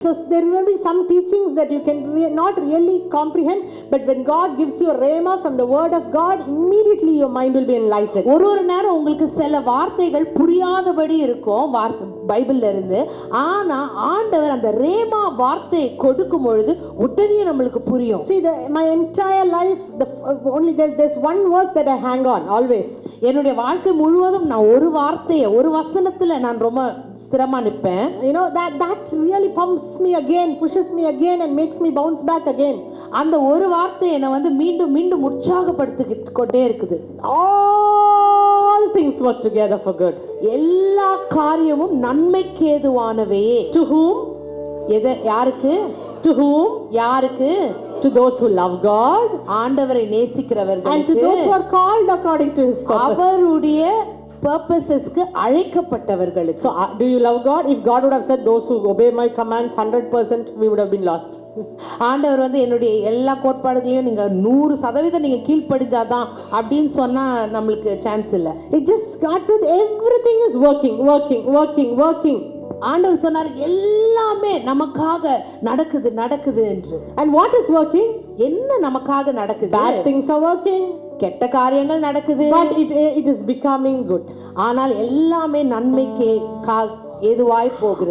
So there will be some teachings that you can re- not really comprehend, but when God gives you a rhema from the word of God, immediately your mind will be enlightened. ஒரு ஒரு நேரம் உங்களுக்கு சில வார்த்தைகள் புரியாதபடி இருக்கும் வார்த்தை பைபிள்ல இருந்து ஆனா ஆண்டவர் அந்த ரேமா வார்த்தையை கொடுக்கும் பொழுது உடனே நம்மளுக்கு புரியும் See, the, my entire life, the f- only there, there's one verse that I hang on always. என்னுடைய வாழ்க்கை முழுவதும் நான் ஒரு வார்த்தையை ஒரு வசனத்துல நான் ரொம்ப ஸ்திரமா நிற்பேன் You know that that really pumps me again, pushes me again, and makes me bounce back again. அந்த ஒரு வார்த்தை என்னை வந்து மீண்டும் மீண்டும் உற்சாகப்படுத்திக்கிட்டு கொண்டே இருக்குது All things work together for good. எல்லா காரியமும் நன்மைக்கு ஏதுவானவையே To whom? எதை யாருக்கு To whom? யாருக்கு To those who love God ஆண்டவரை and to நேசிக்கிறவர்களுக்கு those who are called according to His purpose. அவருடைய பர்பசஸ்க்கு அழைக்கப்பட்டவர்களுக்கு So, uh, do you love God? If God would have said, Those who obey my commands 100%, we would have been lost. ஆண்டவர் வந்து என்னுடைய எல்லா கோட்பாடுகளையும் நீங்க நூறு சதவீதம் நீங்க கீழ்ப்படிஞ்சாதான் அப்படின்னு சொன்னா நம்மளுக்கு சான்ஸ் இல்லை It just, God said, everything is working, working, working, working. ஆண்டவர் சொன்னார் எல்லாமே நமக்காக நடக்குது நடக்குது என்று And what is working? என்ன நமக்காக நடக்குது Bad things are working, கெட்ட காரியங்கள் நடக்குது but it, it is becoming good. ஆனால் எல்லாமே நன்மைக்கு கா- ஏதுவாய் போகிறது